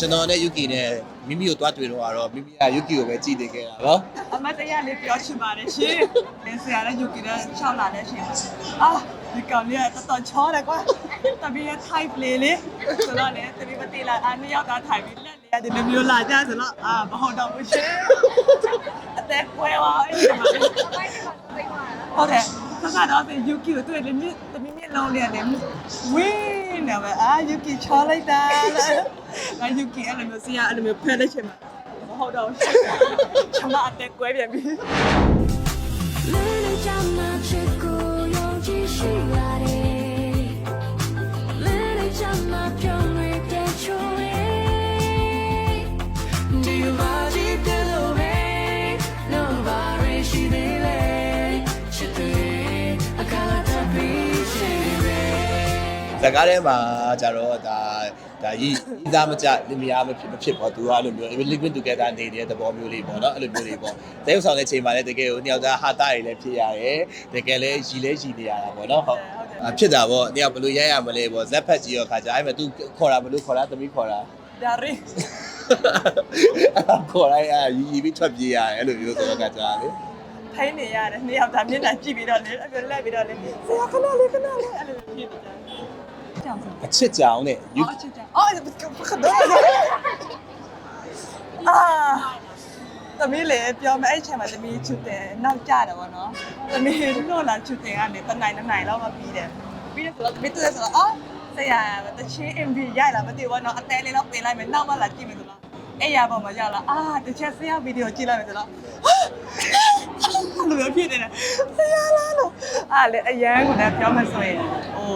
ကျွန်တော်နဲ့ Yuki နဲ့မိမိကိုတွားတွေ့တော့ကတော့မိမိက Yuki ကိုပဲကြည့်နေခဲ့တာနော်အမတရားလေးပြောချင်ပါတယ်ရှင်။လင်းစရာလည်းယူကြည့်တဲ့6လာတဲ့ရှင်။အာဒီကောင်လေးကတော်တော်ချောတယ်ကွာ။တပီးရဲ့ type လေးလေဆိုတော့လေတပီးမတိလာအာနှစ်ယောက်ကထိုင်ပြီးလက်လေးကဒီလိုမျိုးလာကြဆိုတော့အာမဟုတ်တော့ဘူးရှင်။အသက်ကွဲသွားအဲ့ဒီမှာလေဟုတ်တယ်ဆက်စားတော့ယူကီကိုတွေ့လေမြစ်တမီးမြစ်လုံးလေးနဲ့ဝင်းနေပဲအာယူကီချောလိုက်တာ ငါယူကီအဲ့လိုမျိုးစီးရအဲ့လိုမျိုးဖက်လက်ချင်မှာမဟုတ်တော့ချမအတက်ကွဲပြန်ပြီဇကားထဲမှာကြတော့ဒါ ဒါရီဤသားမကြလင်မယားမဖြစ်မဖြစ်ပေါ့သူကအဲ့လိုမျိုး living together နေတဲ့သဘောမျိုးလေးပေါ့နော်အဲ့လိုမျိုးလေးပေါ့တရုပ်ဆောင်တဲ့ချိန်မှာလည်းတကယ်ကိုနှစ်ယောက်သားဟာတာတွေလည်းဖြစ်ရတယ်တကယ်လည်းရီလဲရီနေရတာပေါ့နော်ဟုတ်အာဖြစ်တာပေါ့နှစ်ယောက်ဘယ်လိုရိုက်ရမလဲပေါ့ဇက်ဖက်ကြီးရောခါကြအဲ့မဲ့ तू ခေါ်တာဘယ်လိုခေါ်တာသမီးခေါ်တာဒါရီခေါ်လိုက်အာရီရီပြီးထွက်ပြေးရတယ်အဲ့လိုမျိုးဆိုတော့ခါကြလေထိုင်းနေရတယ်နှစ်ယောက်သားမျက်နှာကြည့်ပြီးတော့လေအဲ့လိုလက်ပြီးတော့လေဆရာခဏလေးခဏလေးအဲ့လိုဖြစ်နေကြတယ် ကြောင်စမ်းအချစ်ကြောင်နဲ့အော်ချစ်ကြအော်ခဏအာသမီးလေပြောမယ်အဲ့ချိန်မှာသမီးချွတ်တယ်နောက်ကြတယ်ဗောနော်သမီးလို့လာချွတ်တယ်ကနေတနိုင်တနိုင်လောက်မှပြီးတယ်ပြီးတယ်ဆိုတော့သမီးတူတယ်ဆိုတော့အော်ဆရာတချင်း MV ရိုက်လာမသိဘူးဗောနော်အတဲလေးတော့ပြင်လိုက်မယ်နောက်မှလာကြည့်မယ်ဆိုတော့အဲ့ရပေါ်မှာရောက်လာအာတစ်ချက်ဆရာဗီဒီယိုကြည့်လိုက်မယ်ဆိုတော့လူရဖြစ်နေတယ်ဆရာလားလို့အားလေအရန်ကလည်းပြောမှဆိုရင်ဟို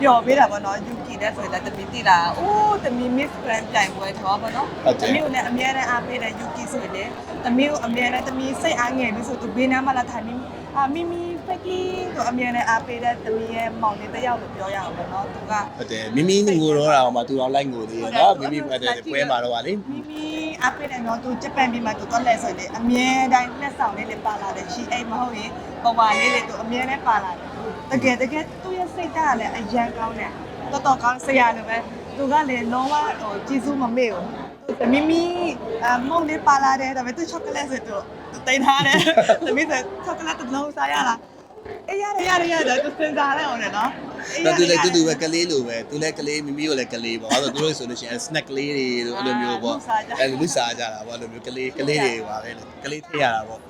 ပျော်ပေးတာပေါ့နော်ယူကီနဲ့ဆိုရင်လည်းတမီတိလာအိုးတမီ Miss Grand ပြိုင်ပွဲတော့ပေါ့နော်တမီကိုလည်းအများနဲ့အားပေးတဲ့ယူကီဆိုရင်လည်းတမီကိုအများနဲ့တမီစိတ်အားငယ်ပြီးဆိုသူဘေးနားမှာလာထိုင်ပြီးအာမီမီဖက်ကီတို့အများနဲ့အားပေးတဲ့တမီရဲ့မောင်လေးတစ်ယောက်လို့ပြောရအောင်ပေါ့နော်သူကဟုတ်တယ်မိမိငိုတော့တာမှသူတော့လိုက်ငိုသေးရနော်မိမိပတ်တဲ့ပွဲမှာတော့ဗာလေမီမီအားပေးတဲ့နော်သူဂျပန်ပြည်မှာသူတော့လဲဆိုရင်အမြဲတမ်းလက်ဆောင်လေးလေးပါလာတယ်ရှိအိမ်မဟုတ်ရင်ပဝါလေးလေးသူအမြဲတမ်းပါလာတယ် တကယ်တကယ်သူ့ရဲ့စိတ်ဓာတ်ကလည်းအရန်ကောင်းတယ်တော်တော်ကောင်းဆရာလိုပဲသူကလည်းလုံးဝဟိုကျေးဇူးမမေ့ဘူးသူမီမီအမုံလေးပါလာတယ်ဒါပေမဲ့သူချောကလက်ဆိုသူတင်ထားတယ်သမီးဆိုချောကလက်တစ်လုံးစားရလားအေးရတယ်ရတယ်ရတယ်သူစင်စားလိုက်အောင်လေနော်ဒါသူလည်းတူတူပဲကလေးလိုပဲသူလည်းကလေးမိမိကိုလည်းကလေးပေါ့အဲ့တော့သူတို့ဆိုလို့ရှိရင် snack ကလေးတွေလို့အဲ့လိုမျိုးပေါ့အဲ့လိုလူစားကြတာပေါ့အဲ့လိုမျိုးကလေးကလေးတွေပါပဲကလေးထည့်ရတာပေါ့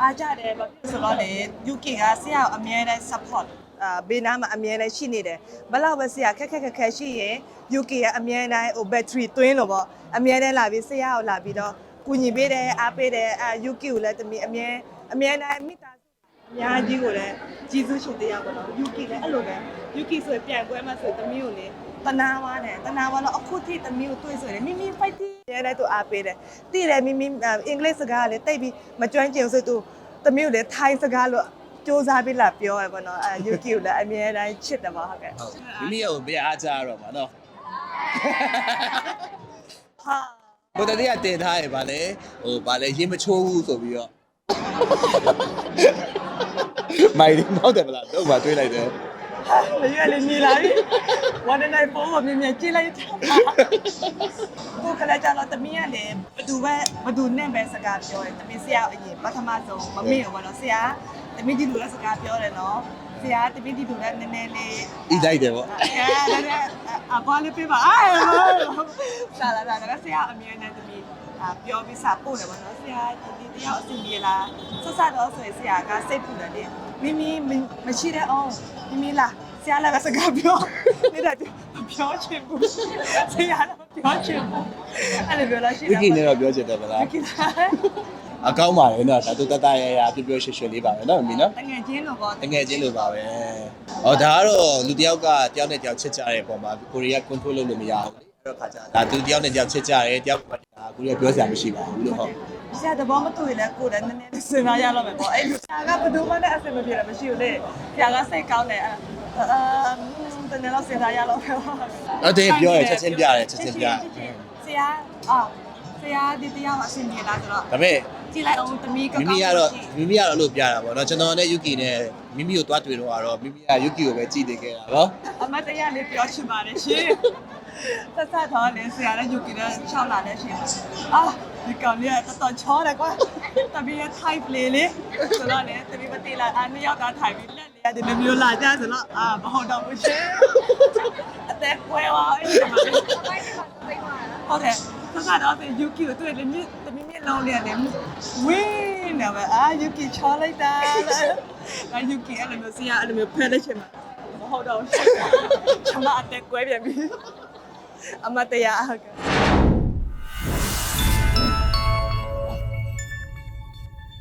အားကြတယ်ဘာဖြစ်ဆိုတော့လေ UK ကဆရာကိုအမြဲတမ်း support အာဘေးနားမှာအမြဲတမ်းရှိနေတယ်ဘယ်လောက်ပဲဆရာခက်ခက်ခက်ခက်ရှိရင် UK ကအမြဲတမ်းဟို battery သွင်းလို့ပေါ့အမြဲတမ်းလာပြီးဆရာကိုလာပြီးတော့ကူညီပေးတယ်အားပေးတယ်အာ UK ကိုလည်းတမီအမြဲအမြဲတမ်းမိသားစုအများကြီးကိုလည်းကြီးစုရှင်တရားပေါ့နော် UK လည်းအဲ့လိုပဲ UK ဆိုရင်ပြန်ပွဲမှာဆိုတမီကိုလေ တနာဝါနဲ့တနာဝါတော့အခုထိတမီကိုတွေ့ဆိုရင်မိမိ fighting ရဲတဲ့သူအားပေးတယ်တိတယ်မိမိအင်္ဂလိပ်စကားကလည်းတိတ်ပြီးမကျွမ်းကျင်ဆိုသူတမီကိုလည်းထိုင်းစကားလို့စူးစမ်းပြီးလာပြောရပါတော့အဲ UK ကိုလည်းအမြဲတမ်းချစ်တယ်ပါဟုတ်ကဲ့ဟုတ်မိမိကိုဘယ်အားကြရတော့မှာနော်ဟာဘုဒ္ဓတရားတင်ထားရပါလေဟိုဗာလေရေမချိုးဘူးဆိုပြီးတော့မိုင်ဒီမောက်တယ်မလားတော့ဗာတွေးလိုက်တယ် လေရွယ်လေးမြည်လာပြီဝန်တဲ့နိုင်ပုံးကိုမြင်မြင်ကြည့်လိုက်တာကိုကလည်းကြတော့တမီးကလည်းဘသူပဲဘသူနဲ့ပဲစကားပြောတယ်တမီးဆရာအရင်ပထမဆုံးမမေ့ဘူးပေါ့နော်ဆရာတမီးဒီလိုလည်းစကားပြောတယ်နော်ဆရာတမီးဒီလိုလည်းနည်းနည်းလေးဤလိုက်တယ်ပေါ့အဲအပွားလေးပြပါအဲဆလာလာလာဆရာအမြဲတမ်းတမီး အာပြောပြီးစာပို့တယ်ဗောနော်ဆရာဒီတယောက်အစီအပြေလားဆက်ဆက်တော့ဆိုရင်ဆရာကစိတ်ပူတယ်လေမိမိမရှိတဲ့အောင်မိမိလားဆရာလည်းပဲစကားပြောနေတာပြောချင်ဘူးဆရာလည်းပြောချင်ဘူးအဲ့လိုပြောလို့ရှိဝီတာကီနဲ့တော့ပြောချင်တယ်မလားဝီကီလားအကောင်းပါလေနော်ဒါသူတတရရပြပြရွှေရွှေလေးပါပဲနော်မမီနော်တငယ်ချင်းလို့ပေါ့တကယ်ချင်းလိုပါပဲ။ဟောဒါကတော့လူတစ်ယောက်ကတယောက်နဲ့တယောက်ချစ်ကြတဲ့ပုံမှာကိုရီးယား control လုပ်လို့မရဘူးလေ။အဲ့တော့ခါကျဒါသူတယောက်နဲ့တယောက်ချစ်ကြတယ်တယောက် ကဒါကိုရီးယားပြောစရာမရှိပါဘူးလို့ဟုတ်ဆရာတဘောမတွေ့လဲကိုယ်လည်းနည်းနည်းစဉ်းစားရတော့မယ်ပေါ့အဲ့လိုဆရာကဘယ်သူမှလည်းအဆင်မပြေတယ်မရှိဘူးလေဆရာကစိတ်ကောင်းတယ်အာတနေ့တော့စဉ်းစားရတော့မယ်။အဲ့ဒါပြောရချက်ချင်းပြတယ်ချက်ချင်းပြ။ဆရာအော်ဆရာဒီတရားမှာအဆင်ပြေလားဆိုတော့ဒါပေမဲ့ကြည့်လိုက်အောင်တမီးကောမိင်းမိကတော့မိမိကတော့အဲ့လိုပြတာပေါ့နော်ကျွန်တော်နဲ့ Yuki နဲ့မိမိကိုတွားတွေ့တော့ကတော့မိမိက Yuki ကိုပဲကြည့်နေခဲ့တာနော်အမတရားလေးပြောချင်ပါတယ်ရှင် ဆက်ဆက်တော့လေဆရာလည်းယူကီနဲ့ချောင်းလာတဲ့အချိန်မှာအာဒီကောင်လေးကတော်တော်ချောတယ်ကွာတပီးရဲ့ type လေးလေဆိုတော့လေတပီးမသိလားအာနှစ်ယောက်သားထိုင်ပြီးလက်လေးကဒီလိုမျိုးလာကြဆိုတော့အာမဟုတ်တော့ဘူးရှင်အသက်ကွဲသွားအဲ့ဒီမှာဟုတ်တယ်ဆက်ဆက်တော့ဒီယူကီကိုတွေ့လေမြစ်တမီးမြစ်လုံးလေးကလေဝင်းနေမှာအာယူကီချောလိုက်တာအာယူကီအဲ့လိုမျိုးဆရာအဲ့လိုမျိုးဖဲတဲ့ချိန်မှာမဟုတ်တော့ဘူးရှင်ကျွန်မအသက်ကွဲပြန်ပြီ အမတရားဟုတ်ကဲ့